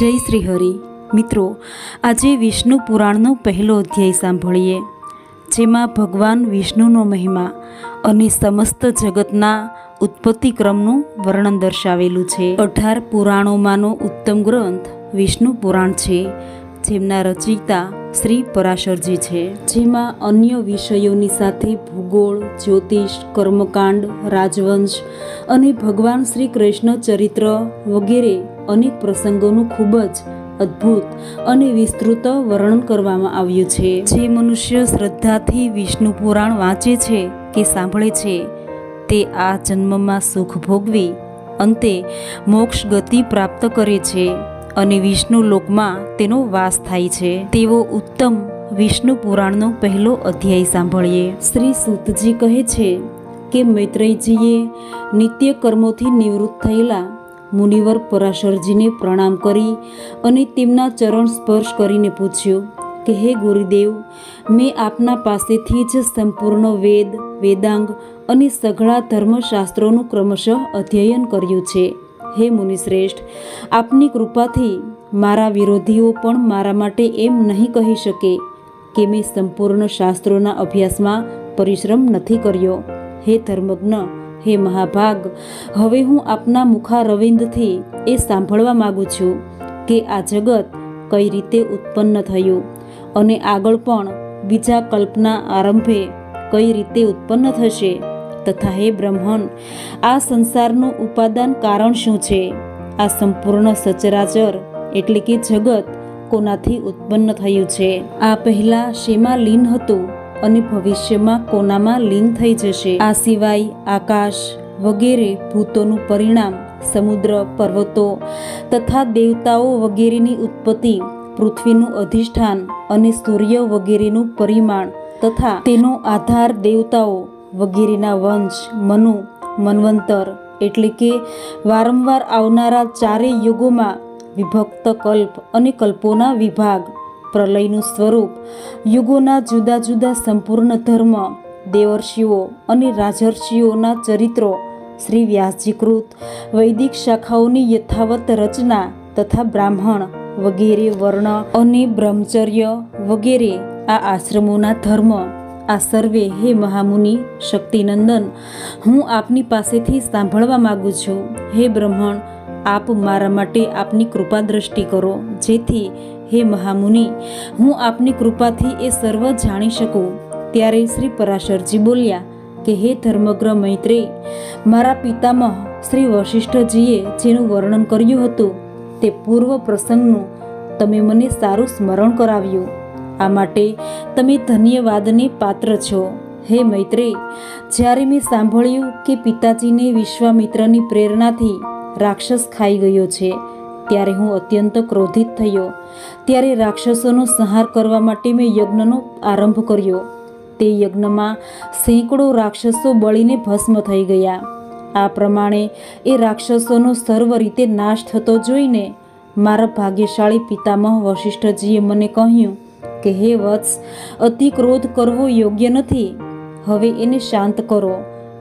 જય શ્રી હરિ. મિત્રો, આજે વિષ્ણુ પુરાણનો પહેલો અધ્યાય સાંભળીએ, જેમાં ભગવાન વિષ્ણુનો મહિમા અને સમસ્ત જગતના ઉત્પત્તિ ક્રમનું વર્ણન દર્શાવેલું છે. અઢાર પુરાણોમાંનો ઉત્તમ ગ્રંથ વિષ્ણુ પુરાણ છે, જેમના રચયિતા શ્રી પરાશરજી છે. જેમાં અન્ય વિષયોની સાથે ભૂગોળ, જ્યોતિષ, કર્મકાંડ, રાજવંશ અને ભગવાન શ્રી કૃષ્ણ ચરિત્ર વગેરે અનેક પ્રસંગોનું ખૂબ જ અદ્ભુત અને વિસ્તૃત વર્ણન કરવામાં આવ્યું છે. જે મનુષ્ય શ્રદ્ધાથી વિષ્ણુ પુરાણ વાંચે છે કે સાંભળે છે, તે આ જન્મમાં સુખ ભોગવી, અંતે મોક્ષ ગતિ પ્રાપ્ત કરે છે અને વિષ્ણુ લોકમાં તેનો વાસ થાય છે. તેવો ઉત્તમ વિષ્ણુ પુરાણનો પહેલો અધ્યાય સાંભળીએ. શ્રી સૂતજી કહે છે કે મૈત્રેયજીએ નિત્ય કર્મોથી નિવૃત્ત થયેલા મુનિવર પરાશરજીને પ્રણામ કરી અને તેમના ચરણ સ્પર્શ કરીને પૂછ્યું, કે હે ગુરુદેવ, મેં આપના પાસેથી જ સંપૂર્ણ વેદ, વેદાંગ અને સઘળા ધર્મશાસ્ત્રોનું ક્રમશઃ અધ્યયન કર્યું છે. હે મુનિશ્રેષ્ઠ, આપની કૃપાથી મારા વિરોધીઓ પણ મારા માટે એમ નહીં કહી શકે કે મેં સંપૂર્ણ શાસ્ત્રોના અભ્યાસમાં પરિશ્રમ નથી કર્યો. હે ધર્મજ્ઞ હે મહાભાગ, હવે હું આપના મુખારવિંદથી એ સાંભળવા માગું છું કે આ જગત કઈ રીતે ઉત્પન્ન થયું અને આગળ પણ બીજા કલ્પના આરંભે કઈ રીતે ઉત્પન્ન થશે? તથા હે બ્રહ્મણ, આ સંસારનું ઉપાદાન કારણ શું છે? આ સંપૂર્ણ સચરાચર એટલે કે જગત કોનાથી ઉત્પન્ન થયું છે? આ પહેલાં શેમાં લીન હતું? અને ભવિષ્યમાં કોનામાં લીન થઈ જશે. આ સિવાય આકાશ વગેરે ભૂતોનું પરિણામ, સમુદ્ર, પર્વતો તથા દેવતાઓ વગેરેની ઉત્પત્તિ, પૃથ્વીનું અધિષ્ઠાન અને સૂર્ય વગેરેનું પરિમાણ તથા તેનો આધાર દેવતાઓ વગેરેના વંશ, મનુ, મનવંતર એટલે કે વારંવાર આવનારા ચારેય યુગોમાં વિભક્ત કલ્પ અને કલ્પોના વિભાગ. પ્રલયનું સ્વરૂપ, યુગોના જુદા જુદા સંપૂર્ણ ધર્મ, દેવર્ષિઓ અને રાજર્ષિઓના ચરિત્રો, શ્રી વ્યાસજીકૃત વૈદિક શાખાઓની યથાવત રચના તથા બ્રાહ્મણ વગેરે વર્ણ અને બ્રહ્મચર્ય વગેરે આ આશ્રમોના ધર્મ. આ સર્વે હે મહામુનિ શક્તિનંદન, હું આપની પાસેથી સાંભળવા માગું છું. હે બ્રહ્મણ, આપ મારા માટે આપની કૃપા દ્રષ્ટિ કરો, જેથી હે મહામુનિ, હું આપની કૃપાથી એ સર્વ જાણી શકું. ત્યારે શ્રી પરાશરજી બોલ્યા, કે હે ધર્મગ્ર મૈત્રેય મારા પિતામહ શ્રી વશિષ્ઠજીએ જેનું વર્ણન કર્યું હતું, તે પૂર્વ પ્રસંગનું તમે મને સારું સ્મરણ કરાવ્યું. આ માટે તમે ધન્યવાદને પાત્ર છો. હે મૈત્રેય જ્યારે મેં સાંભળ્યું કે પિતાજીને વિશ્વામિત્રની પ્રેરણાથી રાક્ષસ ખાઈ ગયો છે ત્યારે હું અત્યંત ક્રોધિત થયો. ત્યારે રાક્ષસોનો સંહાર કરવા માટે મેં યજ્ઞનો આરંભ કર્યો. તે યજ્ઞમાં સેંકડો રાક્ષસો બળીને ભસ્મ થઈ ગયા. આ પ્રમાણે એ રાક્ષસોનો સર્વ રીતે નાશ થતો જોઈને મારા ભાગ્યશાળી પિતામહ વશિષ્ઠજીએ મને કહ્યું કે, હે વત્સ, અતિ ક્રોધ કરવો યોગ્ય નથી. હવે એને શાંત કરો.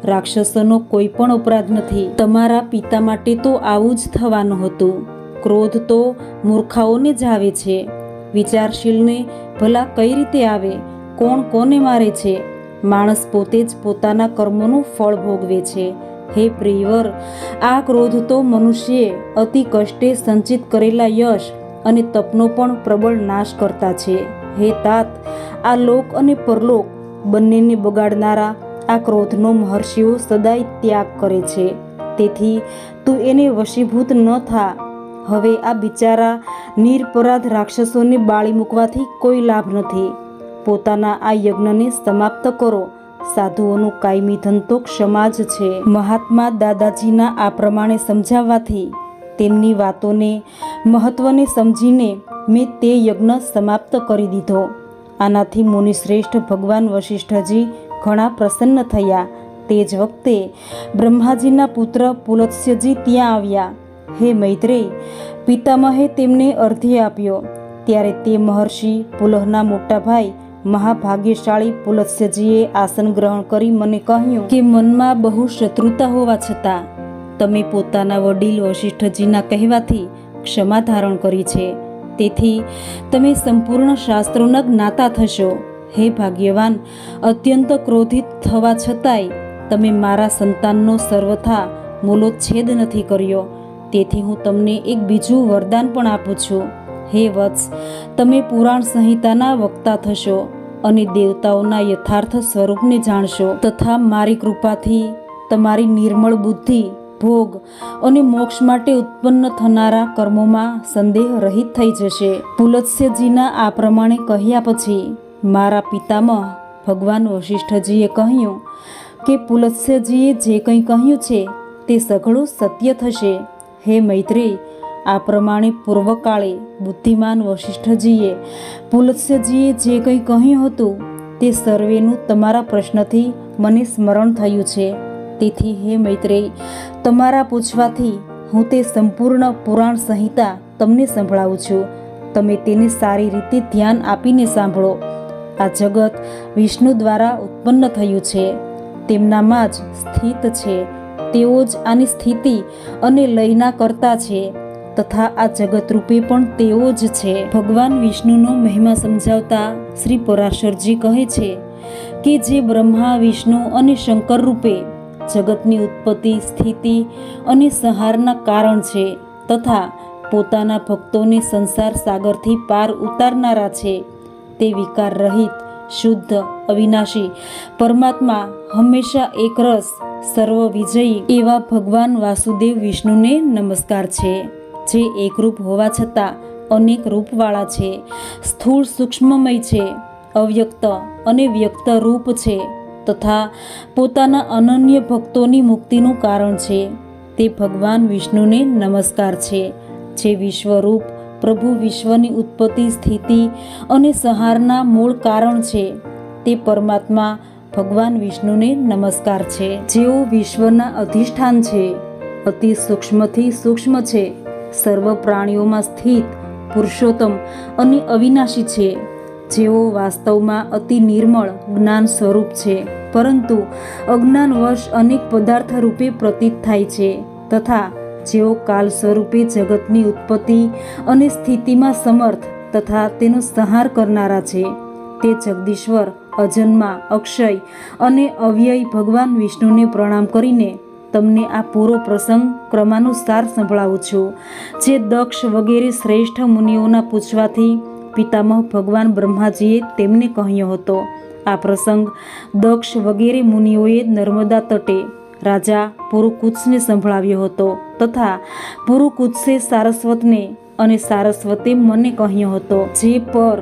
રાક્ષસોનો કોઈ પણ અપરાધ નથી. તમારા પિતા માટે તો આવું જ થવાનું હતું. ક્રોધ તો મૂર્ખાઓને જ આવે છે. વિચારશીલને ભલા કઈ રીતે આવે? કોણ કોને મારે છે? માણસ પોતે જ પોતાના કર્મોનું ફળ ભોગવે છે. હે પ્રિયવર, આ ક્રોધ તો મનુષ્યે અતિ કષ્ટે સંચિત કરેલા યશ અને તપનો પણ પ્રબળ નાશ કરતા છે. હે તાત, આ લોક અને પરલોક બંનેને બગાડનારા આ ક્રોધનો મહર્ષિઓ સદાય ત્યાગ કરે છે. તેથી તું એને વશીભૂત ન થા. હવે આ બિચારા નિરપરાધ રાક્ષસોને બાળી મૂકવાથી કોઈ લાભ નથી. પોતાના આ યજ્ઞને સમાપ્ત કરો. સાધુઓનું કાયમી ધંધો ક્ષમાજ છે. મહાત્મા દાદાજીના આ પ્રમાણે સમજાવવાથી તેમની વાતોને મહત્વને સમજીને મેં તે યજ્ઞ સમાપ્ત કરી દીધો. આનાથી મુનિશ્રેષ્ઠ ભગવાન વશિષ્ઠજી ઘણા પ્રસન્ન થયા. તે જ વખતે બ્રહ્માજીના પુત્ર પુલત્સ્યજી ત્યાં આવ્યા. હે મૈત્રેય, પિતામહે તેમને અર્ધે આપ્યો. ત્યારે તે મહર્ષિ પુલહના મોટા ભાઈ મહાભાગ્યશાળી પુલત્સ્યજીએ આસન ગ્રહણ કરી મને કહ્યું કે મનમાં બહુ શત્રુતા હોવા છતાં તમે પોતાના વડીલ વશિષ્ઠજીના કહેવાથી ક્ષમા ધારણ કરી છે. તેથી તમે સંપૂર્ણ શાસ્ત્રોના જ્ઞાતા થશો. હે ભાગ્યવાન, અત્યંત ક્રોધિત થવા છતાંય તમે મારા સંતાનનો સર્વથા મૂલોચ્છેદ નથી કર્યો. તેથી હું તમને એક બીજું વરદાન પણ આપું છું. હે વત્સ, તમે પુરાણ સંહિતાના વક્તા થશો અને દેવતાઓના યથાર્થ સ્વરૂપને જાણશો. તથા મારી કૃપાથી તમારી નિર્મળ બુદ્ધિ, ભોગ અને મોક્ષ માટે ઉત્પન્ન થનારા કર્મોમાં સંદેહ રહિત થઈ જશે. પુલત્સ્યજીના આ પ્રમાણે કહ્યા પછી મારા પિતામહ ભગવાન વશિષ્ઠજીએ કહ્યું કે પુલત્સ્યજીએ જે કંઈ કહ્યું છે તે સઘળું સત્ય થશે. હે મૈત્રી, આ પ્રમાણે પૂર્વકાળે બુદ્ધિમાન વશિષ્ઠજીએ પુલત્સ્યજીએ જે કંઈ કહ્યું હતું તે સર્વેનું તમારા પ્રશ્નથી મને સ્મરણ થયું છે. તેથી હે મૈત્રેય તમારા પૂછવાથી હું તે સંપૂર્ણ પુરાણ સંહિતા તમને સંભળાવું છું. તમે તેને સારી રીતે ધ્યાન આપીને સાંભળો. આ જગત વિષ્ણુ દ્વારા ઉત્પન્ન થયું છે. તેમનામાં જ સ્થિત છે. તેઓ જ આની સ્થિતિ અને લયના કરતા છે. તથા આ જગત રૂપે પણ તેઓ જ છે. ભગવાન વિષ્ણુનો મહિમા સમજાવતા શ્રી પરાશરજી કહે છે કે જે બ્રહ્મા, વિષ્ણુ અને શંકર રૂપે જગતની ઉત્પત્તિ, સ્થિતિ અને સંહારના કારણ છે તથા પોતાના ભક્તોને સંસાર સાગરથી પાર ઉતારનારા છે. તે વિકાર રહિત, શુદ્ધ, અવિનાશી પરમાત્મા હંમેશા એકરસ સર્વ વિજયી એવા ભગવાન વાસુદેવ વિષ્ણુને નમસ્કાર છે, જે એકરૂપ હોવા છતાં અનેક રૂપવાળા છે, સ્થૂળ સૂક્ષ્મમય છે, અવ્યક્ત અને વ્યક્ત રૂપ છે, તથા પોતાના અનન્ય ભક્તોની મુક્તિનું કારણ છે. તે ભગવાન વિષ્ણુને નમસ્કાર છે, જે વિશ્વરૂપ પ્રભુ વિશ્વની ઉત્પત્તિ, સ્થિતિ અને સહારના મૂળ કારણ છે. તે પરમાત્મા ભગવાન વિષ્ણુને નમસ્કાર છે. જેઓ વિશ્વના અધિષ્ઠાન છે, અતિ સૂક્ષ્મથી સૂક્ષ્મ છે, સર્વ પ્રાણીઓમાં સ્થિત, પુરુષોત્તમ અને અવિનાશી છે. જેઓ વાસ્તવમાં અતિ નિર્મળ જ્ઞાન સ્વરૂપ છે, પરંતુ અજ્ઞાનવશ અનેક પદાર્થ રૂપે પ્રતીત થાય છે, તથા જેઓ કાલ સ્વરૂપે જગતની ઉત્પત્તિ અને સ્થિતિમાં સમર્થ તથા તેનો સંહાર કરનારા છે. તે જગદીશ્વર અજન્મા, અક્ષય અને અવ્યય ભગવાન વિષ્ણુને પ્રણામ કરીને તમને આ પૂરો પ્રસંગ ક્રમાનુસાર સંભળાવું છું. જે દક્ષ વગેરે શ્રેષ્ઠ મુનિઓના પૂછવાથી પિતામહ ભગવાન બ્રહ્માજીએ તેમને કહ્યો હતો, આ પ્રસંગ દક્ષ વગેરે મુનિઓએ નર્મદા તટે રાજા પુરુકુત્સને સંભળાવ્યો હતો તથા પુરુકુત્સે સારસ્વતને અને સારસ્વતે મને કહ્યો હતો, જે પર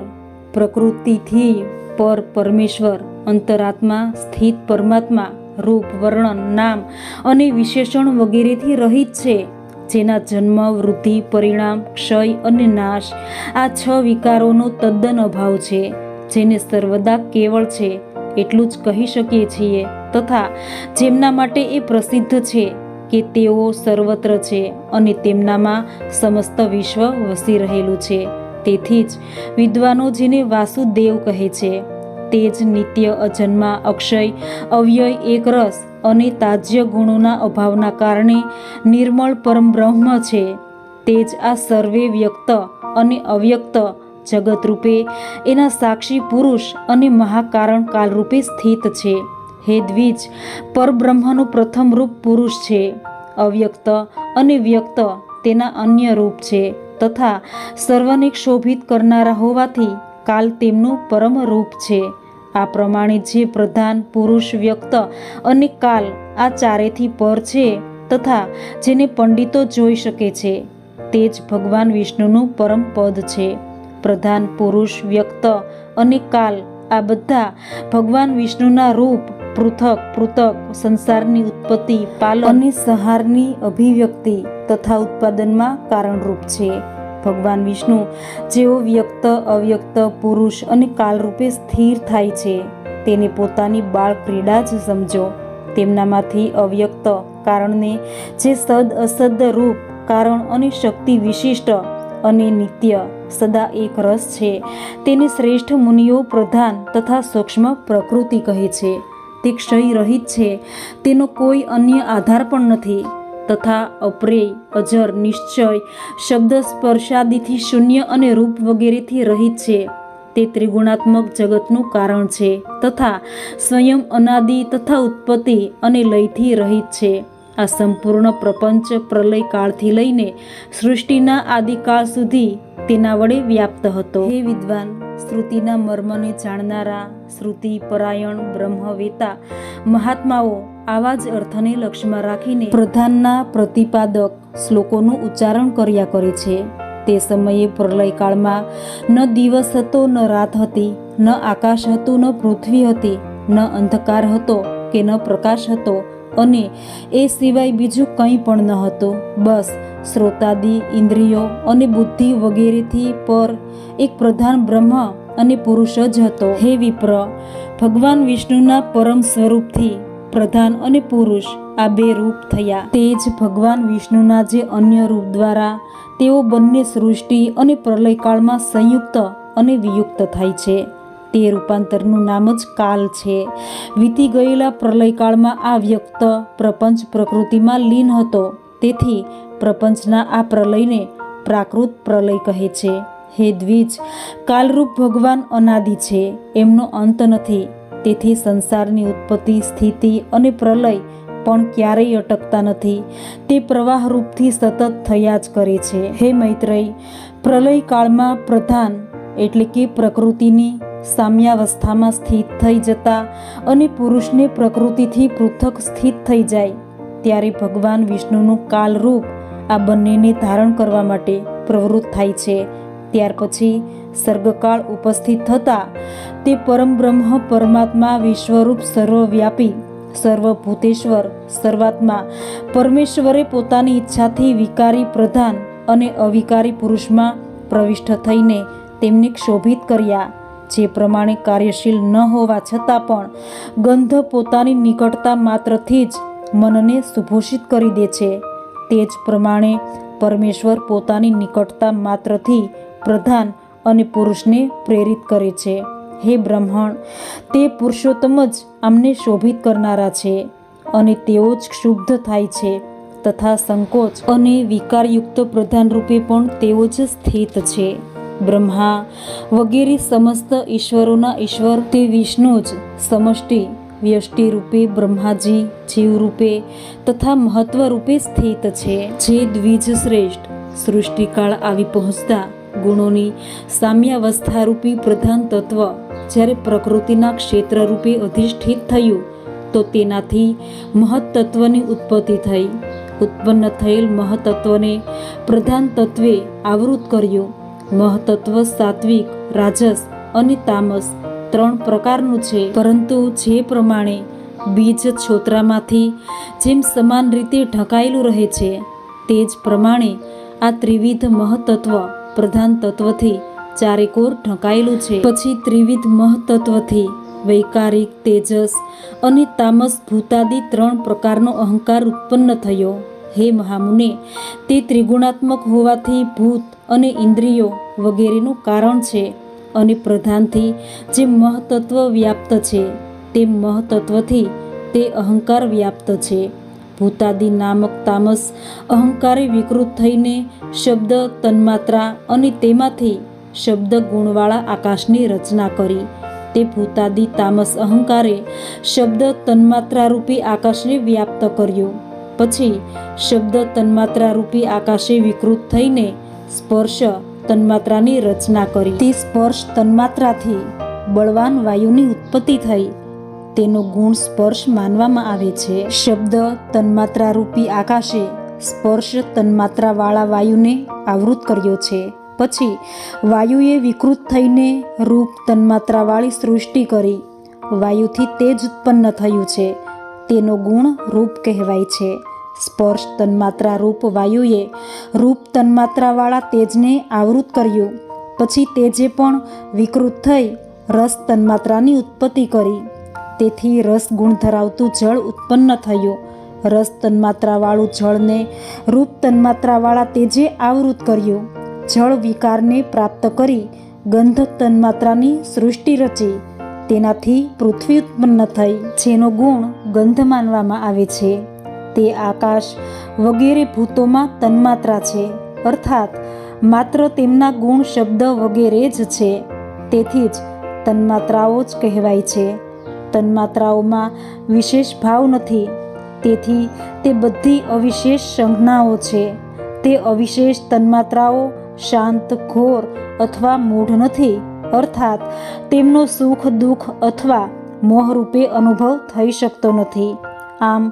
પ્રકૃતિથી પર પરમેશ્વર, અંતરાત્મા, સ્થિત પરમાત્મા, રૂપ, વર્ણન, નામ અને વિશેષણ વગેરેથી રહિત છે, જેના જન્મ, વૃદ્ધિ, પરિણામ, ક્ષય અને નાશ આ છ વિકારોનો તદ્દન અભાવ છે, જેને સર્વદા કેવળ છે, એટલું જ કહી શકીએ છીએ, તથા જેમના માટે એ પ્રસિદ્ધ છે કે તેઓ સર્વત્ર છે અને તેમનામાં સમસ્ત વિશ્વ વસી રહેલું છે. તેથી જ વિદ્વાનો જેને વાસુદેવ કહે છે તે જ નિત્ય અજન્મા અક્ષય, અવ્યય એકરસ અને તાજ્ય ગુણોના અભાવના કારણે નિર્મળ પરમબ્રહ્મ છે. તે જ આ સર્વે વ્યક્ત અને અવ્યક્ત જગત રૂપે એના સાક્ષી પુરુષ અને મહાકારણ કાલરૂપે સ્થિત છે. હે દ્વિજ, પરબ્રહ્મનું પ્રથમ રૂપ પુરુષ છે. અવ્યક્ત અને વ્યક્ત તેના અન્ય રૂપ છે તથા સર્વને ક્ષોભિત કરનારા હોવાથી કાલ તેમનું પરમ રૂપ છે. આ પ્રમાણે જે પ્રધાન પુરુષ વ્યક્ત અને કાલ આ ચારેથી પર છે તથા જેને પંડિતો જોઈ શકે છે, તે જ ભગવાન વિષ્ણુનું પરમ પદ છે. પ્રધાન પુરુષ વ્યક્ત અને કાલ આ બધા ભગવાન વિષ્ણુના રૂપ પૃથક પૃથક સંસારની ઉત્પત્તિ, પાલન અને સહારની અભિવ્યક્તિ તથા ઉત્પાદનમાં કારણરૂપ છે. ભગવાન વિષ્ણુ, જેઓ વ્યક્ત, અવ્યક્ત, પુરુષ અને કાલરૂપે સ્થિર થાય છે, તેને પોતાની બાળ ક્રીડા જ સમજો. તેમનામાંથી અવ્યક્ત કારણને જે સદ અસદ રૂપ, કારણ અને શક્તિ વિશિષ્ટ અને નિત્ય સદા એક રસ છે, તેને શ્રેષ્ઠ મુનિઓ પ્રધાન તથા સૂક્ષ્મ પ્રકૃતિ કહે છે. તે ક્ષય રહિત છે, તેનો કોઈ અન્ય આધાર પણ નથી. તથા અપ્રેય, અજર, નિશ્ચય શબ્દ સ્પર્શાદિથી શૂન્ય અને રૂપ વગેરેથી રહિત છે. તે ત્રિગુણાત્મક જગતનું કારણ છે તથા સ્વયં અનાદિ તથા ઉત્પત્તિ અને લયથી રહિત છે. આ સંપૂર્ણ પ્રપંચ પ્રલય કાળથી લઈને સૃષ્ટિના આદિકાળ સુધી તેના વડે વ્યાપ્ત હતો. હે વિદ્વાન, શ્રુતિના મર્મને જાણનારા શ્રુતિ પરાયણ બ્રહ્મવેતા મહાત્માઓ આવા જ અર્થને લક્ષ્યમાં રાખીને પ્રધાનના પ્રતિપાદક શ્લોકોનું ઉચ્ચારણ કર્યા કરે છે. તે સમયે પ્રલયકાળમાં ન દિવસ હતો, ન રાત હતી, ન આકાશ હતું, ન પૃથ્વી હતી, ન અંધકાર હતો કે ન પ્રકાશ હતો અને એ સિવાય બીજું કંઈ પણ ન હતું. બસ શ્રોતાદિ, ઇન્દ્રિયો અને બુદ્ધિ વગેરેથી પર એક પ્રધાન બ્રહ્મ અને પુરુષ જ હતો. હે વિપ્ર, ભગવાન વિષ્ણુના પરમ સ્વરૂપથી પ્રધાન અને પુરુષ આ બે રૂપ થયા. તે જ ભગવાન વિષ્ણુના જે અન્ય રૂપ દ્વારા તેઓ બંને સૃષ્ટિ અને પ્રલયકાળમાં સંયુક્ત અને વિયુક્ત થાય છે. તે રૂપાંતરનું નામ જ કાલ છે. વીતી ગયેલા પ્રલયકાળમાં આ વ્યક્ત પ્રપંચ પ્રકૃતિમાં લીન હતો. તેથી પ્રપંચના આ પ્રલયને પ્રાકૃત પ્રલય કહે છે. હે દ્વિજ, કાલરૂપ ભગવાન અનાદિ છે. એમનો અંત નથી. તેથી સંસારની ઉત્પત્તિ, સ્થિતિ અને પ્રલય પણ ક્યારેય અટકતા નથી. તે પ્રવાહરૂપથી સતત થયા જ કરે છે. હે મૈત્રેય પ્રલય કાળમાં પ્રધાન એટલે કે પ્રકૃતિની સામ્યાવસ્થામાં સ્થિત થઈ જતા અને પુરુષને પ્રકૃતિથી પૃથક સ્થિત થઈ જાય, ત્યારે ભગવાન વિષ્ણુનું કાલરૂપ આ બંનેને ધારણ કરવા માટે પ્રવૃત્ત થાય છે. ત્યાર પછી સર્ગકાળ ઉપસ્થિત થતા તે પરમ બ્રહ્મ પરમાત્મા વિશ્વરૂપ સર્વવ્યાપી, સર્વભૂતેશ્વર, સર્વાત્મા, પરમેશ્વરે પોતાની ઈચ્છાથી વિકારી પ્રધાન અને અવિકારી પુરુષમાં પ્રવિષ્ટ થઈને તેમને ક્ષોભિત કર્યા. જે પ્રમાણે કાર્યશીલ ન હોવા છતાં પણ ગંધ પોતાની નિકટતા માત્રથી જ મનને સુભૂષિત કરી દે છે. તે જ પ્રમાણે પરમેશ્વર પોતાની નિકટતા માત્રથી પ્રધાન અને પુરુષને પ્રેરિત કરે છે. હે બ્રહ્મણ તે પુરુષોત્તમ જ આમને શોભિત કરનારા છે અને તેઓ જ ક્ષુબ્ધ થાય છે તથા સંકોચ અને વિકારયુક્ત પ્રધાન રૂપે પણ તેઓ જ સ્થિત છે. બ્રહ્મા વગેરે સમસ્ત ઈશ્વરોના ઈશ્વર તે વિષ્ણુ જ સમષ્ટિ, વ્યષ્ટિ રૂપે બ્રહ્માજી, જીવ રૂપે તથા મહત્વ રૂપે સ્થિત છે. જે દ્વિજ શ્રેષ્ઠ સૃષ્ટિકાળ આવી પહોંચતા ગુણોની સામ્યાવસ્થા રૂપી પ્રધાન તત્વ જ્યારે પ્રકૃતિના ક્ષેત્રરૂપે અધિષ્ઠિત થયું, તો તેનાથી મહત્તત્વની ઉત્પત્તિ થઈ. ઉત્પન્ન થયેલ મહતત્વને પ્રધાન તત્વે આવૃત કર્યું. મહત્ત્વ સાત્વિક, રાજસ અને તામસ ત્રણ પ્રકારનું છે. પરંતુ જે પ્રમાણે બીજ છોતરામાંથી જેમ સમાન રીતે ઢંકાયેલું રહે છે, તે જ પ્રમાણે આ ત્રિવિધ મહતત્વ પ્રધાન તત્વથી ચારેકોર ઢંકાયેલું છે. પછી ત્રિવિધ મહતત્વથી વૈકારિક, તેજસ અને તામસ ભૂતાદિ ત્રણ પ્રકારનો અહંકાર ઉત્પન્ન થયો. હે મહામુને, તે ત્રિગુણાત્મક હોવાથી ભૂત અને ઇન્દ્રિયો વગેરેનું કારણ છે અને પ્રધાનથી જે મહતત્વ વ્યાપ્ત છે, તે મહતત્વથી તે અહંકાર વ્યાપ્ત છે. ભૂતાદિ નામક તામસ અહંકારે વિકૃત થઈને શબ્દ તન્માત્રા અને તેમાંથી શબ્દ ગુણવાળા આકાશની રચના કરી. તે ભૂતાદિ તામસ અહંકારે શબ્દ તન્માત્રા રૂપી આકાશને વ્યાપ્ત કર્યો. પછી શબ્દ તન્માત્રા રૂપી આકાશે વિકૃત થઈને સ્પર્શ તન્માત્રાની રચના કરી. તે સ્પર્શ તન્માત્રાથી બળવાન વાયુની ઉત્પત્તિ થઈ. તેનો ગુણ સ્પર્શ માનવામાં આવે છે. શબ્દ તન્માત્રા રૂપી આકાશે સ્પર્શ તન્માત્રાવાળા વાયુને આવૃત કર્યો છે. પછી વાયુએ વિકૃત થઈને રૂપ તન્માત્રાવાળી સૃષ્ટિ કરી. વાયુથી તેજ ઉત્પન્ન થયું છે. તેનો ગુણ રૂપ કહેવાય છે. સ્પર્શ તન્માત્રા રૂપ વાયુએ રૂપ તન્માત્રાવાળા તેજને આવૃત કર્યું. પછી તેજે પણ વિકૃત થઈ રસ તન્માત્રાની ઉત્પત્તિ કરી. તેથી રસ ગુણ ધરાવતું જળ ઉત્પન્ન થયું. રસ તન્માત્રાવાળું જળને રૂપ તન્માત્રાવાળા તેજે આવૃત કર્યું. જળ વિકારને પ્રાપ્ત કરી ગંધ તન્માત્રાની સૃષ્ટિ રચી. તેનાથી પૃથ્વી ઉત્પન્ન થઈ, જેનો ગુણ ગંધ માનવામાં આવે છે. તે આકાશ વગેરે ભૂતોમાં તન્માત્રા છે, અર્થાત માત્ર તેમના ગુણ શબ્દ વગેરે જ છે. તેથી જ તન્માત્રાઓ જ કહેવાય છે. તન્માત્રાઓમાં વિશેષ ભાવ નથી. તેથી તે બધી અવિશેષ સંજ્ઞાઓ છે. તે અવિશેષ તન્માત્રાઓ શાંત, ઘોર અથવા મૂઢ નથી. અર્થાત, તેમનો સુખ, દુઃખ અથવા મોહરૂપે અનુભવ થઈ શકતો નથી. આમ,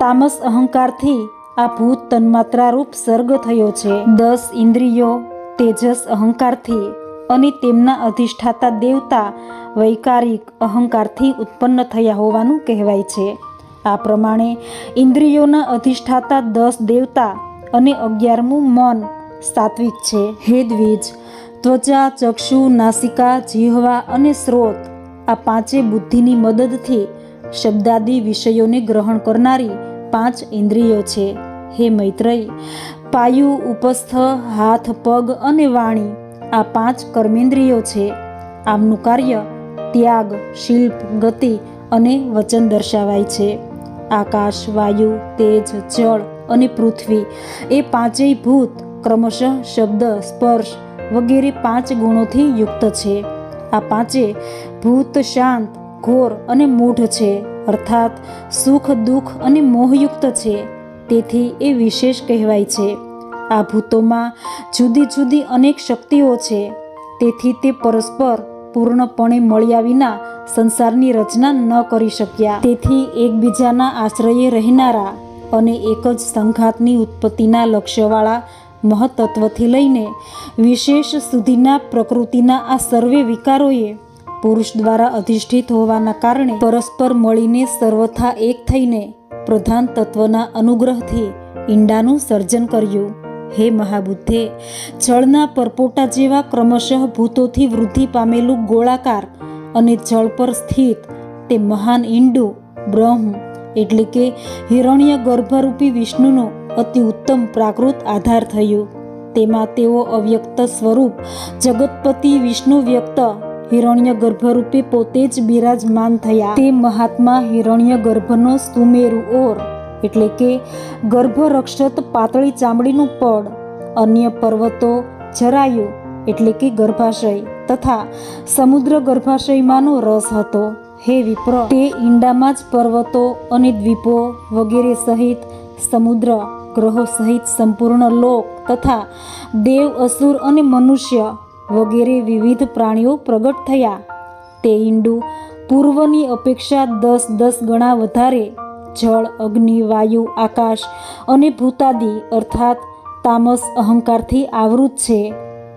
તામસ અહંકારથી આ ભૂત તન્માત્રારૂપ સર્ગ થયો છે. દસ ઇન્દ્રિયો તેજસ અહંકારથી અને તેમના અધિષ્ઠાતા દેવતા વૈકારિક અહંકારથી ઉત્પન્ન થયા હોવાનું કહેવાય છે. આ પ્રમાણે ઇન્દ્રિયોના અધિષ્ઠાતા દસ દેવતા અને અગિયારમું મન સાત્વિક છે. હે ત્વચા, ચક્ષુ, નાસિકા, જીહવા અને સ્રોત આ પાંચે બુદ્ધિની મદદથી શબ્દાદી વિષયોને ગ્રહણ કરનારી પાંચ ઇન્દ્રિયો છે. હે મૈત્રેય, પાયુ, ઉપસ્થ, હાથ, પગ અને વાણી આ પાંચ કર્મેન્દ્રિયો છે. આમનું કાર્ય ત્યાગ, શિલ્પ, ગતિ અને વચન દર્શાવાય છે. આકાશ, વાયુ, તેજ, જળ અને પૃથ્વી એ પાંચેય ભૂત ક્રમશઃ શબ્દ, સ્પર્શ વગેરે પાંચ ગુણોથી યુક્ત છે. આ પાંચે ભૂત, શાંત, ઘોર અને મૂઢ છે. અર્થાત સુખ, દુઃખ અને મોહયુક્ત છે. તેથી એ વિશેષ કહેવાય છે. આ ભૂતોમાં જુદી જુદી અનેક શક્તિઓ છે. તેથી તે પરસ્પર પૂર્ણપણે મળ્યા વિના સંસારની રચના ન કરી શક્યા. તેથી એકબીજાના આશ્રયે રહેનારા અને એક જ સંઘાતની ઉત્પત્તિના લક્ષ્યવાળા મહત્તત્વથી લઈને વિશેષ સુધીના પ્રકૃતિના આ સર્વે વિકારોએ પુરુષ દ્વારા અધિષ્ઠિત હોવાના કારણે પરસ્પર મળીને સર્વથા એક થઈને પ્રધાન તત્વના અનુગ્રહથી ઈંડાનું સર્જન કર્યું. હે મહાબુદ્ધે, જળના પરપોટા જેવા ક્રમશઃ ભૂતોથી વૃદ્ધિ પામેલું ગોળાકાર અને જળ પર સ્થિત તે મહાન ઈંડું બ્રહ્મ એટલે કે હિરણ્ય ગર્ભરૂપી વિષ્ણુનો અતિ ઉત્તમ પ્રાકૃત આધાર થયો. તેમાં તેઓ અવ્યક્ત સ્વરૂપ જગતપતિ વિષ્ણુ વ્યક્ત હિરણ્ય ગર્ભરૂપે પોતે જ બિરાજમાન થયા. તે મહાત્મા હિરણ્ય ગર્ભનો સુમેરુ ઓર એટલે કે ગર્ભરક્ષત પાતળી ચામડીનું પડ, અન્ય પર્વતો જરાયુ એટલે કે ગર્ભાશય તથા સમુદ્ર ગર્ભાશયમાંનો રસ હતો. હે વિપ્ર, તે ઈંડામાં જ પર્વતો અને દ્વીપો વગેરે સહિત સમુદ્ર ગ્રહો સહિત સંપૂર્ણ લોક તથા દેવ, અસુર અને મનુષ્ય વગેરે વિવિધ પ્રાણીઓ પ્રગટ થયા. તે ઈંડું પૂર્વની અપેક્ષા દસ દસ ગણા વધારે જળ, અગ્નિ, વાયુ, આકાશ અને ભૂતાદિ અર્થાત તામસ અહંકારથી આવૃત છે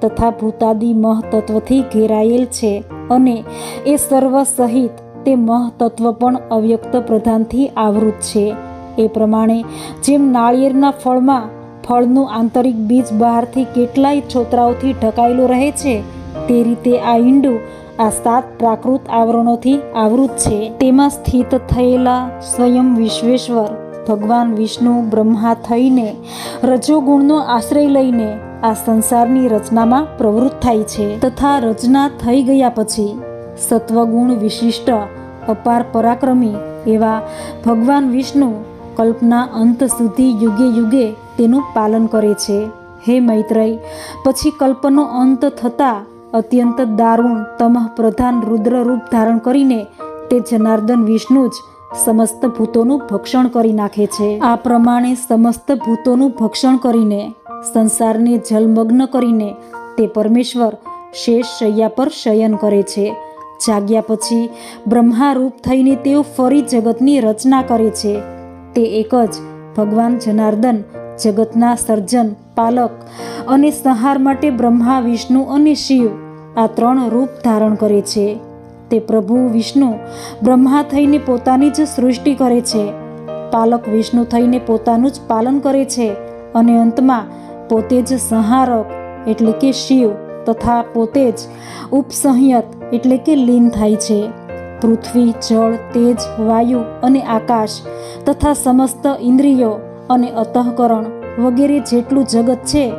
તથા ભૂતાદિ મહતત્વથી ઘેરાયેલ છે અને એ સર્વ સહિત તે મહતત્વ પણ અવ્યક્ત પ્રધાનથી આવૃત છે. એ પ્રમાણે જેમ નાળિયેરના ફળમાં ફળનું આંતરિક બીજ બહારથી કેટલાય છોતરાઓથી ઢકાયેલું રહે છે, તે રીતે આ ઈંડું આ સાત પ્રાકૃત આવરણોથી આવૃત છે. તેમાં સ્થિત થયેલા સ્વયં વિશ્વેશ્વર, ભગવાન વિષ્ણુ, બ્રહ્મા થઈને રજોગુણનો આશ્રય લઈને આ સંસારની રચનામાં પ્રવૃત્ત થાય છે. તથા રચના થઈ ગયા પછી સત્વગુણ વિશિષ્ટ, અપાર પરાક્રમી એવા ભગવાન વિષ્ણુ કલ્પના અંત સુધી યુગે યુગે તેનું પાલન કરે છે. હે મૈત્રેય, પછી કલ્પનો અંત થતાં અત્યંત દારૂણ તમઃ પ્રધાન રુદ્ર રૂપ ધારણ કરીને તે જનાર્દન વિષ્ણુ જ સમસ્ત ભૂતોનું ભક્ષણ કરી નાખે છે. આ પ્રમાણે સમસ્ત ભૂતોનું ભક્ષણ કરીને, સંસારને જલમગ્ન કરીને તે પરમેશ્વર શેષ શૈયા પર શયન કરે છે. જાગ્યા પછી બ્રહ્મારૂપ થઈને તેઓ ફરી જગતની રચના કરે છે. તે એક જ ભગવાન જનાર્દન, જગતના સર્જન, પાલક અને સંહાર માટે બ્રહ્મા, વિષ્ણુ અને શિવ આ ત્રણ રૂપ ધારણ કરે છે. તે પ્રભુ, વિષ્ણુ, બ્રહ્મા થઈને પોતાની જ સૃષ્ટિ કરે છે. પાલક, વિષ્ણુ થઈને પોતાનું જ પાલન કરે છે અને અંતમાં પોતે જ સંહારક એટલે કે શિવ તથા પોતે જ ઉપસંહયત એટલે કે લીન થાય છે. પૃથ્વી, જળ, તેજ, વાયુ અને આકાશ તથા સમસ્ત ઇન્દ્રિયો અને અતઃકરણ વગેરે જેટલું જગત છે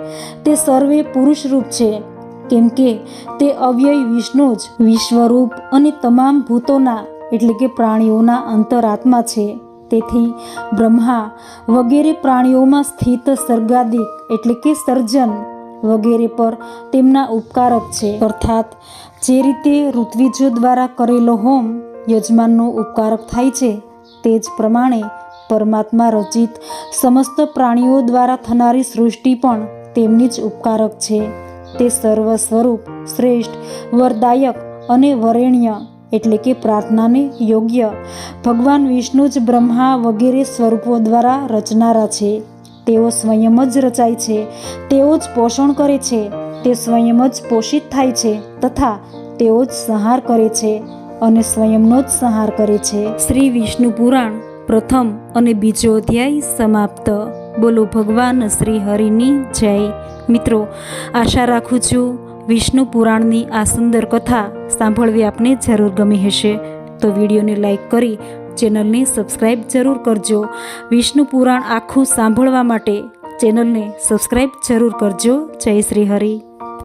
તે સર્વે પુરુષરૂપ છે. કેમ કે તે અવ્યય વિષ્ણુ જ વિશ્વરૂપ અને તમામ ભૂતોના, એટલે કે પ્રાણીઓના અંતરાત્મા છે. તેથી બ્રહ્મા વગેરે પ્રાણીઓમાં સ્થિત સર્ગાદિક, એટલે કે સર્જન, વગેરે પર તેમના ઉપકારક છે. અર્થાત, જે રીતે ઋત્વિજો દ્વારા કરેલો હોમ યજમાનનો ઉપકારક થાય છે, તે જ પ્રમાણે પરમાત્મા રચિત સમસ્ત પ્રાણીઓ દ્વારા થનારી સૃષ્ટિ પણ તેમની જ ઉપકારક છે. તે સર્વ સ્વરૂપ, શ્રેષ્ઠ, વરદાયક અને વરેણ્ય એટલે કે પ્રાર્થનાને યોગ્ય. ભગવાન વિષ્ણુ જ બ્રહ્મા વગેરે સ્વરૂપો દ્વારા રચનારા છે. તેઓ સ્વયં જ રચાય છે. તેઓ જ પોષણ કરે છે. તે સ્વયં જ પોષિત થાય છે તથા તેઓ જ સંહાર કરે છે અને સ્વયંનો જ સંહાર કરે છે. શ્રી વિષ્ણુ પુરાણ પ્રથમ અને બીજો અધ્યાય સમાપ્ત. બોલો ભગવાન શ્રી હરિની જય. મિત્રો, આશા રાખું છું વિષ્ણુ પુરાણની આ સુંદર કથા સાંભળવી આપને જરૂર ગમી હશે. તો વિડીયોને લાઈક કરી ચેનલને સબસ્ક્રાઈબ જરૂર કરજો. વિષ્ણુ પુરાણ આખું સાંભળવા માટે ચેનલને સબસ્ક્રાઈબ જરૂર કરજો. જય શ્રી હરિ